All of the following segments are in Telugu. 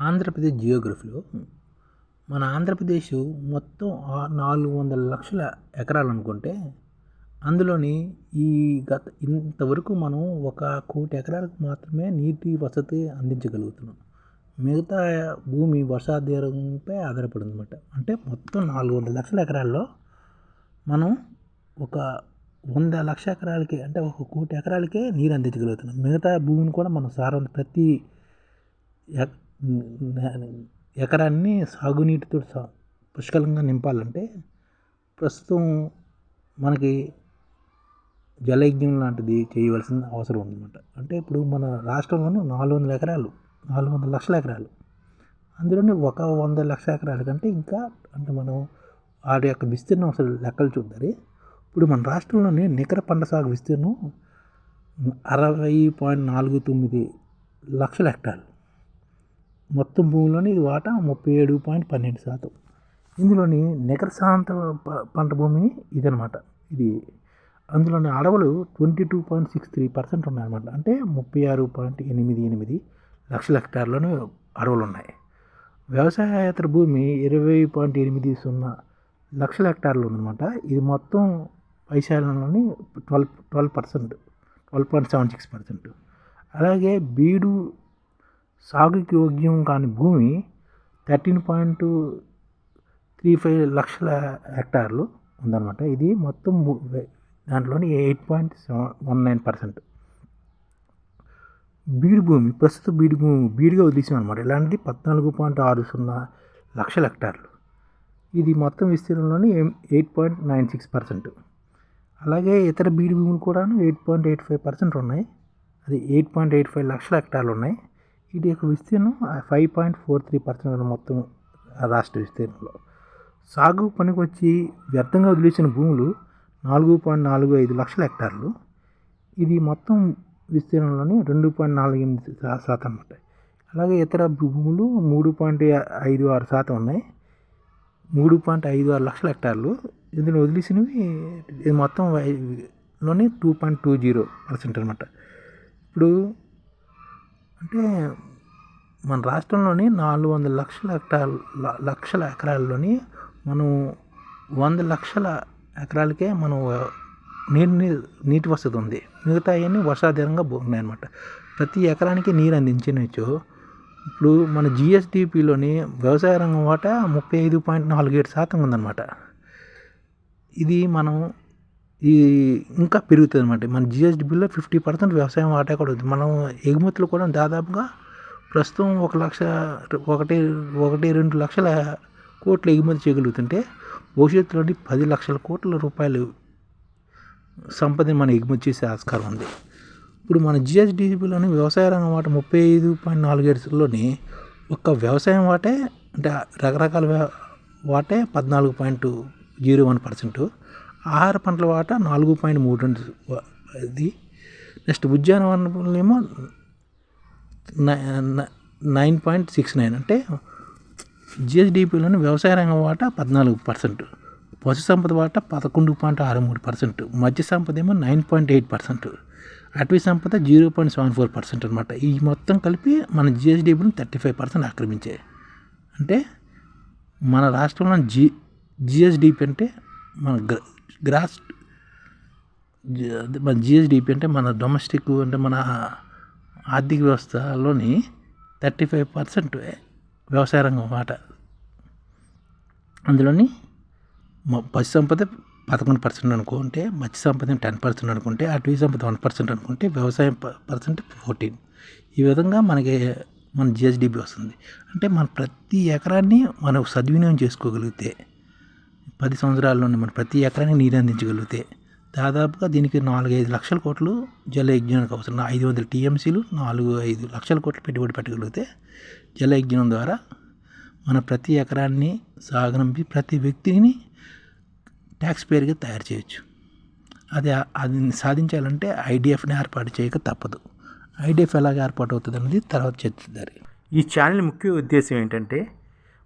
ఆంధ్రప్రదేశ్ జియోగ్రఫీలో మన ఆంధ్రప్రదేశ్ మొత్తం నాలుగు వందల లక్షల ఎకరాలు అనుకుంటే అందులోని ఈ గత ఇంతవరకు మనం ఒక కోటి ఎకరాలకు మాత్రమే నీటి వసతి అందించగలుగుతున్నాం. మిగతా భూమి వర్షాధారంపై ఆధారపడి ఉందన్నమాట అంటే మొత్తం నాలుగు వందల లక్షల ఎకరాల్లో మనం ఒక వంద లక్ష ఎకరాలకి అంటే ఒక కోటి ఎకరాలకే నీరు అందించగలుగుతున్నాం. మిగతా భూమిని కూడా మనం సారవంత ప్రతి ఎక్ ఎకరాన్ని సాగునీటితో సా పుష్కలంగా నింపాలంటే ప్రస్తుతం మనకి జలయజ్ఞం లాంటిది చేయవలసిన అవసరం ఉందన్నమాట. అంటే ఇప్పుడు మన రాష్ట్రంలోనే నాలుగు వందల ఎకరాలు నాలుగు వందల లక్షల ఎకరాలు. అందులోనే ఒక వంద లక్ష ఎకరాల కంటే ఇంకా అంటే మనం వాటి యొక్క విస్తీర్ణం అసలు లెక్కలు చూద్దారి ఇప్పుడు మన రాష్ట్రంలోనే నికర పంట సాగు విస్తీర్ణం అరవై పాయింట్ నాలుగు తొమ్మిది లక్షల హెక్టార్లు. మొత్తం భూమిలోని ఇది వాటా ముప్పై ఏడు పాయింట్ పన్నెండు శాతం. ఇందులోని నికర సాంత పంట భూమి ఇదనమాట ఇది అందులోని అడవులు twenty two point six three percent ఉన్నాయన్నమాట. అంటే ముప్పై ఆరు పాయింట్ ఎనిమిది ఎనిమిది లక్షల హెక్టార్లను అడవులు ఉన్నాయి వ్యవసాయేతర భూమి ఇరవై పాయింట్ ఎనిమిది సున్నా లక్షల హెక్టార్లు ఉందన్నమాట. ఇది మొత్తం వైశాల్యంలోని twelve twelve percent twelve point seven six percent. అలాగే బీడు సాగుకి యోగ్యం కాని భూమి థర్టీన్ పాయింట్ త్రీ ఫైవ్ లక్షల హెక్టార్లు ఉందన్నమాట. ఇది మొత్తం దాంట్లోని eight point seven one nine percent. బీడు భూమి ప్రస్తుత బీడు భూమి బీడుగా వదిలేసాం అనమాట ఇలాంటిది పద్నాలుగు పాయింట్ ఆరు సున్నా లక్షల హెక్టార్లు. ఇది మొత్తం విస్తీర్ణంలోని eight point nine six percent. అలాగే ఇతర బీడు భూములు కూడా eight point eight five percent ఉన్నాయి. అది ఎయిట్ పాయింట్ ఎయిట్ ఫైవ్ లక్షల హెక్టార్లు ఉన్నాయి. వీటి యొక్క విస్తీర్ణం five point four three percent మొత్తం రాష్ట్ర విస్తీర్ణంలో. సాగు పనికి వచ్చి వ్యర్థంగా వదిలేసిన భూములు నాలుగు పాయింట్ నాలుగు ఐదు లక్షల హెక్టార్లు. ఇది మొత్తం విస్తీర్ణంలోని రెండు పాయింట్ నాలుగు ఎనిమిది శాతం ఉంటాయి అలాగే ఇతర భూములు మూడు పాయింట్ ఐదు ఆరు శాతం ఉన్నాయి. మూడు పాయింట్ ఐదు ఆరు లక్షల హెక్టార్లు. ఇందులో వదిలేసినవి ఇది మొత్తం లోనే two point two zero percent అనమాట ఇప్పుడు అంటే మన రాష్ట్రంలోని నాలుగు వందల లక్షల హెక్టార్ లక్షల ఎకరాల్లోని మనం వంద లక్షల ఎకరాలకే మనం నీటిని నీటి వసతి ఉంది. మిగతా అవన్నీ వర్షాధారంగా ఉన్నాయి అనమాట ప్రతి ఎకరానికి నీరు అందించవచ్చు ఇప్పుడు మన జిఎస్డిపిలోని వ్యవసాయ రంగం వాటా ముప్పై ఐదు పాయింట్ నాలుగు ఏడు శాతం ఉందన్నమాట. ఇది మనం ఈ ఇంకా పెరుగుతుంది అనమాట మన జిఎస్డిపిలో ఫిఫ్టీ పర్సెంట్ వ్యవసాయం వాటా కూడా ఉంది. మనం ఎగుమతులు కూడా దాదాపుగా ప్రస్తుతం ఒక లక్ష ఒకటి ఒకటి రెండు లక్షల కోట్లు ఎగుమతి చేయగలుగుతుంటే భవిష్యత్తులోని పది లక్షల కోట్ల రూపాయలు సంపదని మనం ఎగుమతి చేసే ఆస్కారం ఉంది. ఇప్పుడు మన జిఎస్డిపిలోని వ్యవసాయ రంగం వాట ముప్పై ఐదు పాయింట్ నాలుగు ఏడులోని ఒక్క వ్యవసాయం వాటే అంటే రకరకాల వాటే పద్నాలుగు పాయింట్ జీరో వన్ పర్సెంట్. ఆహార పంటల వాటా నాలుగు పాయింట్ మూడు రెండు అది నెక్స్ట్ ఉద్యానవనములేమో నైన్ పాయింట్ సిక్స్ నైన్ అంటే జిఎస్డిపిలోని వ్యవసాయ రంగం వాటా పద్నాలుగు పర్సెంట్ పశు సంపద వాటా పదకొండు పాయింట్ ఆరు మూడు పర్సెంట్ మధ్య సంపద ఏమో నైన్ పాయింట్ ఎయిట్ పర్సెంట్ అటవీ సంపద zero point seven four percent అనమాట ఈ మొత్తం కలిపి మన జిఎస్డిపిని థర్టీ ఫైవ్ పర్సెంట్ ఆక్రమించాయి అంటే మన రాష్ట్రంలో జి జిఎస్డిపి అంటే మన గ్రాస్ మన జిఎస్డిపి అంటే మన డొమెస్టిక్ అంటే మన ఆర్థిక వ్యవస్థలోని థర్టీ ఫైవ్ పర్సెంట్ వ్యవసాయ రంగం మాట అందులోని పశు సంపద పదకొండు పర్సెంట్ అనుకుంటే మత్స్య సంపద టెన్ పర్సెంట్ అనుకుంటే అటవీ సంపద వన్ పర్సెంట్ అనుకుంటే వ్యవసాయం పర్సెంట్ ఫోర్టీన్. ఈ విధంగా మనకి మన జిఎస్డిపి వస్తుంది. అంటే మన ప్రతి ఎకరాన్ని మనం సద్వినియోగం చేసుకోగలిగితే పది సంవత్సరాల్లోనే మనం ప్రతి ఎకరానికి నీరు అందించగలిగితే దాదాపుగా దీనికి నాలుగు ఐదు లక్షల కోట్లు జల యజ్ఞానికి అవసరం ఐదు వందల టీఎంసీలు నాలుగు ఐదు లక్షల కోట్లు పెట్టుబడి పెట్టగలిగితే జల యజ్ఞం ద్వారా మన ప్రతి ఎకరాన్ని సాగనంపి ప్రతి వ్యక్తిని ట్యాక్స్ పేరుగా తయారు చేయొచ్చు. అది అది సాధించాలంటే ఐడిఎఫ్ని ఏర్పాటు చేయక తప్పదు. ఐడిఎఫ్ ఎలాగ ఏర్పాటు అవుతుంది అనేది తర్వాత చర్చిద్దారు ఈ ఛానల్ ముఖ్య ఉద్దేశం ఏంటంటే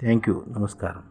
థ్యాంక్ యూ నమస్కారం